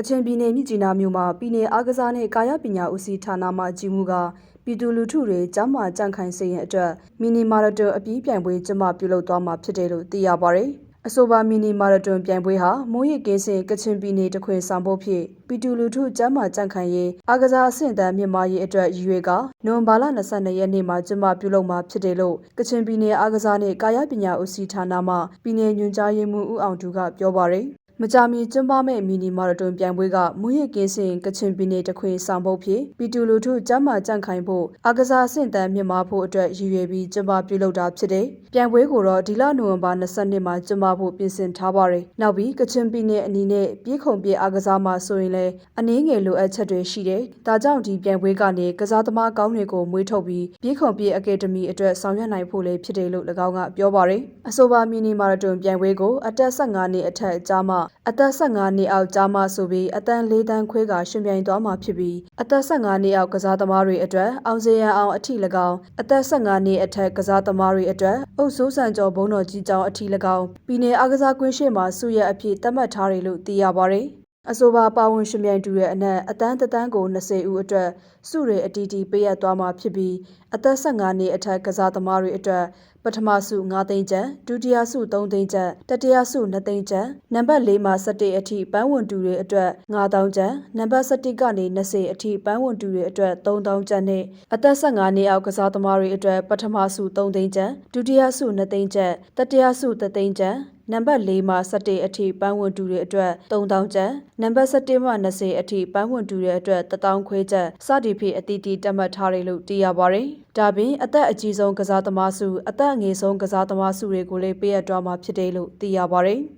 ကချင်ပြည်နယ်မြစ်ကြီးနားမြို့မှာပြည်내အားကစားနဲ့ကာယပညာဦးစီးဌာနမှကြီးမှုကပြည်သူလူထုတွေကျမ်းမာကြံ့ခိုင်စေရင်အတွက်မီနီမာရတွန်အပြီးပြိုင်ပွဲကျင်းပပြုလုပ်သွားမှာဖြစ်တယ်လို့သိရပါဗျ။အဆိုပါမီနီမာရတွန်ပြိုင်ပွဲဟာမိုးရိပ်ကင်းစင်ကချင်ပြည်နယ်တခွင်ဆောင်ဖို့ဖြစ်ပြည်သူလူထုကျမ်းမာကြံ့ခိုင်ရေးအားကစားအဆင့်အတန်းမြင့်မားရေးအတွက်ရည်ရွယ်ကနိုဝင်ဘာလ22ရက်နေ့မှာကျင်းပပြုလုပ်မှာဖြစ်တယ်လို့ကချင်ပြည်နယ်အားကစားနဲ့ကာယပညာဦးစီးဌာနမှပြည်내ညွှန်ကြားရေးမှူးဦးအောင်သူကပြောပါရယ် မကြာမီကျင်းပမဲ့မီနီမာရတွန်ပြိုင်ပွဲကမူရစ်ကင်းစင်ကချင်ပြည်နယ်တခွင်ဆောင်ဖို့ဖြစ်ပြည်သူလူထုကျမ်းမာကြံ့ခိုင်ဖို့အားကစားအဆင့်အတန်းမြင့်မားဖို့အတွက်ရည်ရွယ်ပြီးကျင်းပပြုလုပ်တာဖြစ်တယ်။ပြိုင်ပွဲကိုတော့ဒီလနိုဝင်ဘာ22မှာကျင်းပဖို့ပြင်ဆင်ထားပါတယ်။နောက်ပြီးကချင်ပြည်နယ်အနီးနဲ့ပြေးခုံပြေးအားကစားမှာဆိုရင်လည်းအနည်းငယ်လိုအပ်ချက်တွေရှိတယ်။ဒါကြောင့်ဒီပြိုင်ပွဲကနေကစားသမားကောင်းတွေကိုမွေးထုတ်ပြီးပြေးခုံပြေးအကယ်ဒမီအတွက်ဆောင်ရွက်နိုင်ဖို့လည်းဖြစ်တယ်လို့၎င်းကပြောပါတယ်။အဆိုပါမီနီမာရတွန်ပြိုင်ပွဲကိုအသက်15နှစ်အထက်ကြားမှအသက်15နှစ်အောက်ကြားမှဆိုပြီးအတန်း၄တန်းခွဲကရှင်ပြိုင်သွားမှာဖြစ်ပြီးအသက်15နှစ်အောက်ကစားသမားတွေအတွက်အောင်စရန်အောင်အထိ၎င်းအသက်15နှစ်အထက်ကစားသမားတွေအတွက်အုပ်စိုးစံကျော်ဘုံတော်ကြီးကျောင်းအထိ၎င်းပြည်내အားကစားကွင်းရှိမှာစုရအဖြစ်သတ်မှတ်ထားတယ်လို့သိရပါတယ်အဆိုပါပါဝင်ရှင်ပြိုင်တူရဲ့အနက်အတန်းတတန်းကို20ဦးအတွက်စုတွေအတီးတီပေးရသွားမှာဖြစ်ပြီးအသက်15နှစ်အထက်ကစားသမားတွေအတွက်ပထမဆု9သိန်းကျပ်ဒုတိယဆု3သိန်းကျပ်တတိယဆု2သိန်းကျပ်နံပါတ်4မှာ17အထိပန်းဝင်တူတွေအတွက်9000ကျပ်နံပါတ်17ကနေ20အထိပန်းဝင်တူတွေအတွက်3000ကျပ်နဲ့အသက်15နှစ်အောက်ကစားသမားတွေအတွက်ပထမဆု3သိန်းကျပ်ဒုတိယဆု2သိန်းကျပ်တတိယဆု3သိန်းကျပ်နံပါတ်၄မှာ17အထိပန်းဝင်တူတွေအတွက်3000ကျပ်နံပါတ်17မှ20အထိပန်းဝင်တူတွေအတွက်1000ခွဲကျပ်စသည်ဖြင့်အတီးတီးတက်မှတ်ထားတယ်လို့သိရပါတယ်။ ဒါပြင်အသက်အကြီးဆုံးကစားသမားစုအသက်အငယ်ဆုံးကစားသမားစုတွေကိုလည်းပေးအပ်သွားမှာဖြစ်တယ်လို့သိရပါတယ်။